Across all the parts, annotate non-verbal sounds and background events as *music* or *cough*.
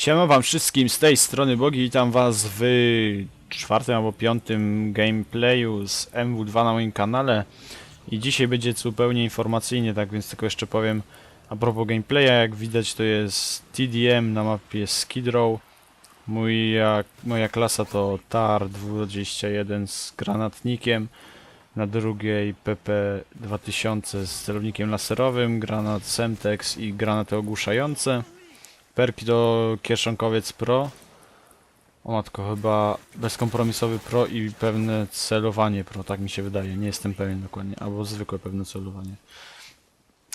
Siema wam wszystkim z tej strony Bogi, witam was w czwartym albo piątym gameplayu z MW2 na moim kanale. I dzisiaj będzie zupełnie informacyjnie, tak więc tylko jeszcze powiem a propos gameplaya, jak widać to jest TDM na mapie Skid Row. Moja, klasa to TAR-21 z granatnikiem. Na drugiej PP-2000 z celownikiem laserowym, granat Semtex i granaty ogłuszające Perki to kieszonkowiec Pro. O matko, chyba bezkompromisowy Pro i pewne celowanie Pro, tak mi się wydaje. Nie jestem pewien dokładnie. Albo zwykłe pewne celowanie.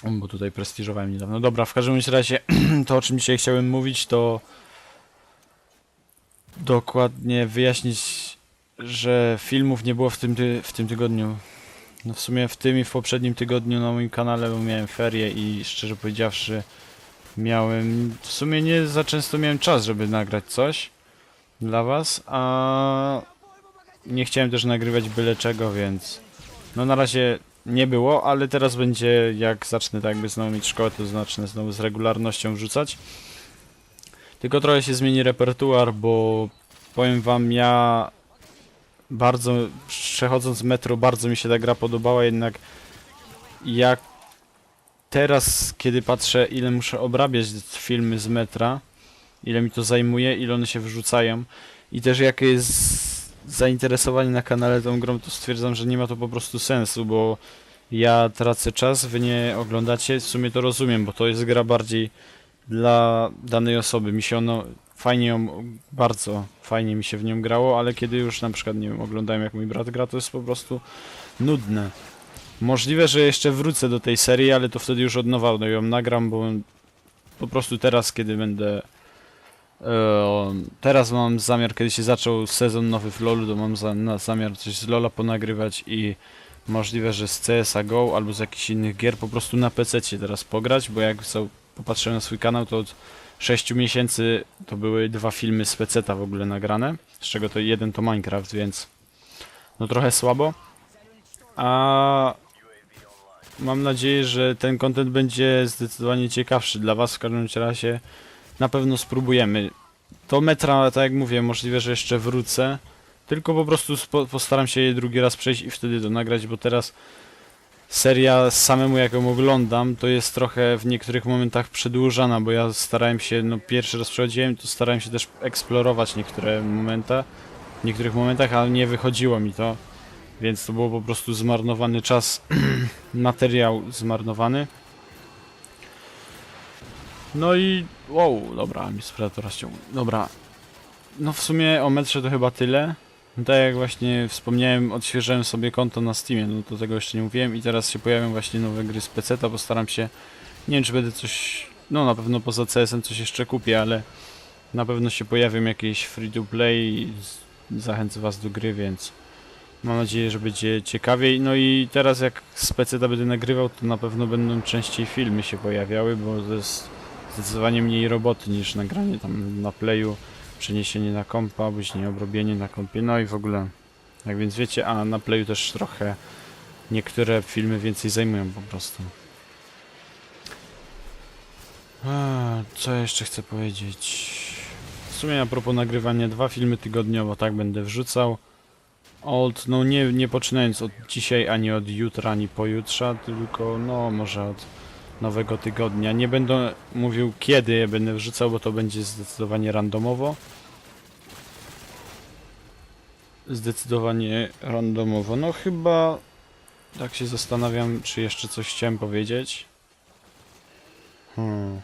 Bo tutaj prestiżowałem niedawno. Dobra, w każdym razie *clears throat* to o czym dzisiaj chciałem mówić to dokładnie wyjaśnić, że filmów nie było w tym, ty w tym tygodniu. No w sumie w tym i w poprzednim tygodniu na moim kanale, bo miałem ferie i szczerze powiedziawszy miałem, w sumie nie za często miałem czas, żeby nagrać coś dla was, a nie chciałem też nagrywać byle czego, więc no na razie nie było, ale teraz będzie, jak zacznę tak jakby znowu mieć szkołę, to zacznę znowu z regularnością wrzucać. Tylko trochę się zmieni repertuar, bo powiem wam, ja bardzo, przechodząc metro, bardzo mi się ta gra podobała, jednak jak teraz, kiedy patrzę, ile muszę obrabiać filmy z metra, ile mi to zajmuje, ile one się wrzucają i też jakie jest zainteresowanie na kanale tą grą, to stwierdzam, że nie ma to po prostu sensu, bo ja tracę czas, wy nie oglądacie, w sumie to rozumiem, bo to jest gra bardziej dla danej osoby. Mi się ono fajnie ją, bardzo fajnie mi się w nią grało, ale kiedy już na przykład, nie wiem, oglądałem jak mój brat gra, to jest po prostu nudne. Możliwe, że jeszcze wrócę do tej serii, ale to wtedy już od nowa no ją nagram, bo po prostu teraz, kiedy będę... E, teraz mam zamiar, kiedy się zaczął sezon nowy w LoLu, to mam za, na, zamiar coś z LoLa ponagrywać i możliwe, że z CSA GO albo z jakichś innych gier po prostu na PC teraz pograć, bo jak so, popatrzyłem na swój kanał, to od 6 miesięcy to były dwa filmy z PC-ta w ogóle nagrane, z czego to jeden to Minecraft, więc no trochę słabo. A mam nadzieję, że ten content będzie zdecydowanie ciekawszy dla was. W każdym razie na pewno spróbujemy. To metra, tak jak mówię, możliwe, że jeszcze wrócę. Tylko po prostu postaram się je drugi raz przejść i wtedy to nagrać, bo teraz seria samemu jak ją oglądam, to jest trochę w niektórych momentach przedłużana, bo ja starałem się, no pierwszy raz przechodziłem, to starałem się też eksplorować niektóre momenta, w niektórych momentach, ale nie wychodziło mi to. Więc to było po prostu zmarnowany czas, *clears throat* materiał zmarnowany. No i wow, dobra, mi Predatora ściągnął. Dobra. No w sumie o metrze to chyba tyle. No tak jak właśnie wspomniałem, odświeżyłem sobie konto na Steamie, no to tego jeszcze nie mówiłem i teraz się pojawią właśnie nowe gry z PC, to postaram się, nie wiem czy będę coś, no na pewno poza CS-em coś jeszcze kupię, ale na pewno się pojawią jakieś free to play i zachęcę was do gry, więc Mam nadzieję, że będzie ciekawiej. No i teraz jak z będę nagrywał, to na pewno będą częściej filmy się pojawiały, bo to jest zdecydowanie mniej roboty niż nagranie tam na playu, przeniesienie na kompa, później obrobienie na kompie, no i w ogóle. Jak więc wiecie, a na playu też trochę niektóre filmy więcej zajmują po prostu. Co jeszcze chcę powiedzieć? W sumie a propos nagrywania dwa filmy tygodniowo, tak będę wrzucał. Od, no nie, nie poczynając od dzisiaj, ani od jutra, ani pojutrze, tylko no może od nowego tygodnia. Nie będę mówił kiedy je będę wrzucał, bo to będzie zdecydowanie randomowo. Zdecydowanie randomowo. No chyba tak się zastanawiam, czy jeszcze coś chciałem powiedzieć. Hmm.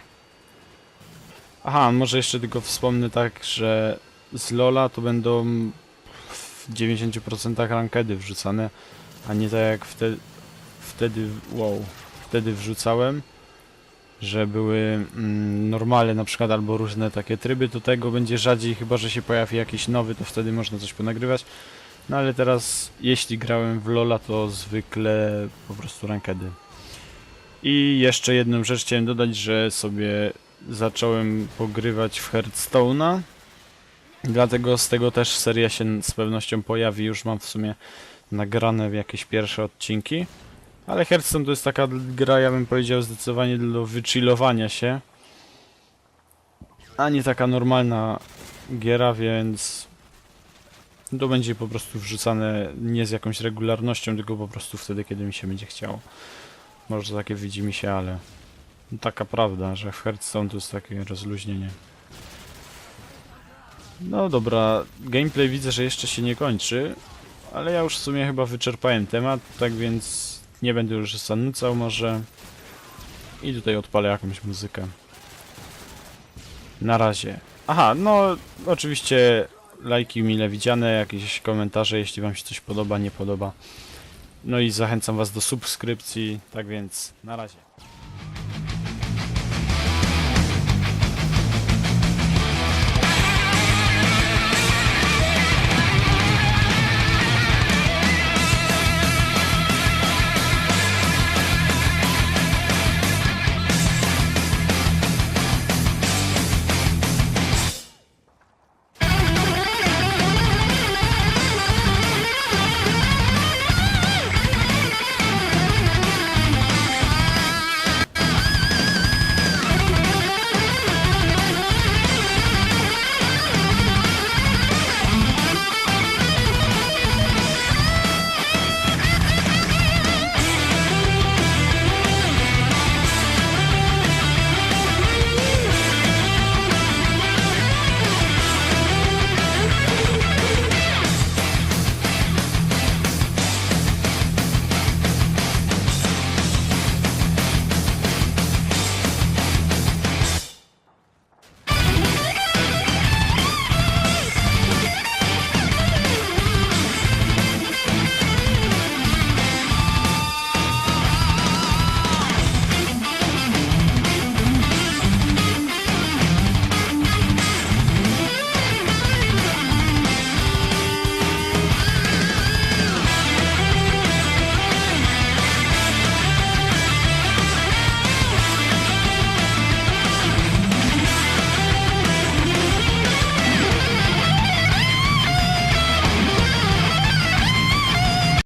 Aha, może jeszcze tylko wspomnę tak, że z Lola to będą w 90% rankedy wrzucane, a nie tak jak wtedy, wtedy, wow, wtedy wrzucałem, że były mm, normale na przykład albo różne takie tryby, to tego będzie rzadziej, chyba że się pojawi jakiś nowy, to wtedy można coś ponagrywać. No ale teraz, jeśli grałem w Lola, to zwykle po prostu rankedy. I jeszcze jedną rzecz chciałem dodać, że sobie zacząłem pogrywać w Hearthstone'a. Dlatego z tego też seria się z pewnością pojawi. Już mam w sumie nagrane w jakieś pierwsze odcinki. Ale Hearthstone to jest taka gra, ja bym powiedział, zdecydowanie do wychillowania się. a nie taka normalna giera, więc to będzie po prostu wrzucane nie z jakąś regularnością, tylko po prostu wtedy, kiedy mi się będzie chciało. Może takie widzi mi się, ale taka prawda, że w Hearthstone to jest takie rozluźnienie. No dobra, gameplay widzę, że jeszcze się nie kończy, ale ja już w sumie chyba wyczerpałem temat, tak więc nie będę już zanucał może. I tutaj odpalę jakąś muzykę. Na razie. Aha, no oczywiście lajki mile widziane, jakieś komentarze, jeśli wam się coś podoba, nie podoba. No i zachęcam was do subskrypcji, tak więc na razie.